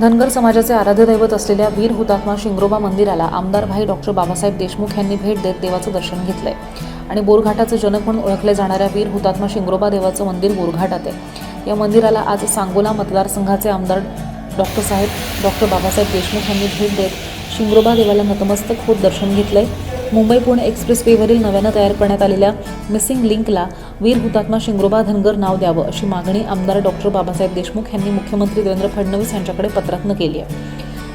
धनगर समाजाचे आराध्य दैवत असलेल्या वीर हुतात्मा शिंगरोबा मंदिराला आमदार भाई डॉक्टर बाबासाहेब देशमुख यांनी भेट देत देवाचं दर्शन घेतलंय. आणि बोरघाटाचं जनक म्हणून ओळखल्या जाणाऱ्या वीर हुतात्मा शिंगरोबा देवाचं मंदिर बोरघाटात आहे. या मंदिराला आज सांगोला मतदारसंघाचे आमदार डॉक्टर साहेब डॉक्टर बाबासाहेब देशमुख यांनी भेट देत शिंगरोबा देवाला नतमस्तक होत दर्शन घेतलंय. मुंबई पुणे एक्सप्रेसवेवरील नव्यानं तयार करण्यात आलेल्या मिसिंग लिंकला वीर हुतात्मा शिंगरोबा धनगर नाव द्यावं अशी मागणी आमदार डॉक्टर बाबासाहेब देशमुख यांनी मुख्यमंत्री देवेंद्र फडणवीस यांच्याकडे पत्रातनं केली आहे.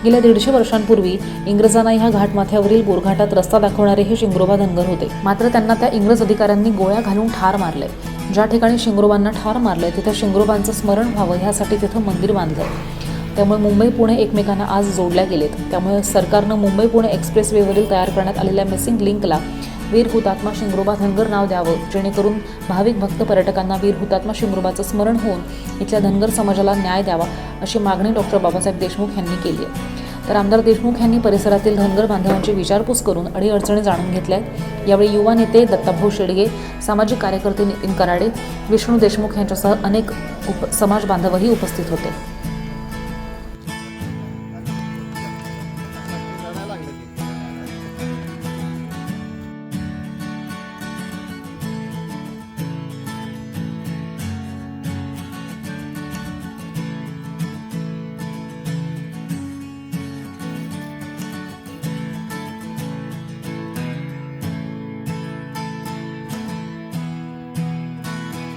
गेल्या दीडशे वर्षांपूर्वी इंग्रजांना ह्या घाटमाथ्यावरील बोरघाटात रस्ता दाखवणारे हे शिंगरोबा धनगर होते. मात्र त्यांना त्या इंग्रज अधिकाऱ्यांनी गोळ्या घालून ठार मारले ज्या ठिकाणी शिंगरोबांना ठार मारले तिथं शिंगरोबांचं स्मरण व्हावं ह्यासाठी तिथं मंदिर बांधलं त्यामुळे मुंबई पुणे एकमेकांना आज जोडल्या गेलेत. त्यामुळे सरकारनं मुंबई पुणे एक्सप्रेसवेवरील तयार करण्यात आलेल्या मिसिंग लिंकला वीर हुतात्मा शिंगरोबा धनगर नाव द्यावं जेणेकरून भाविक भक्त पर्यटकांना वीर हुतात्मा शिंगरोबाचं स्मरण होऊन इथल्या धनगर समाजाला न्याय द्यावा अशी मागणी डॉक्टर बाबासाहेब देशमुख यांनी केली आहे. तर आमदार देशमुख यांनी परिसरातील धनगर बांधवांची विचारपूस करून अडीअडचणी जाणून घेतल्या आहेत. यावेळी युवा नेते दत्ताभाऊ शेडगे सामाजिक कार्यकर्ते नितीन कराडे विष्णू देशमुख यांच्यासह अनेक उप समाज बांधवही उपस्थित होते.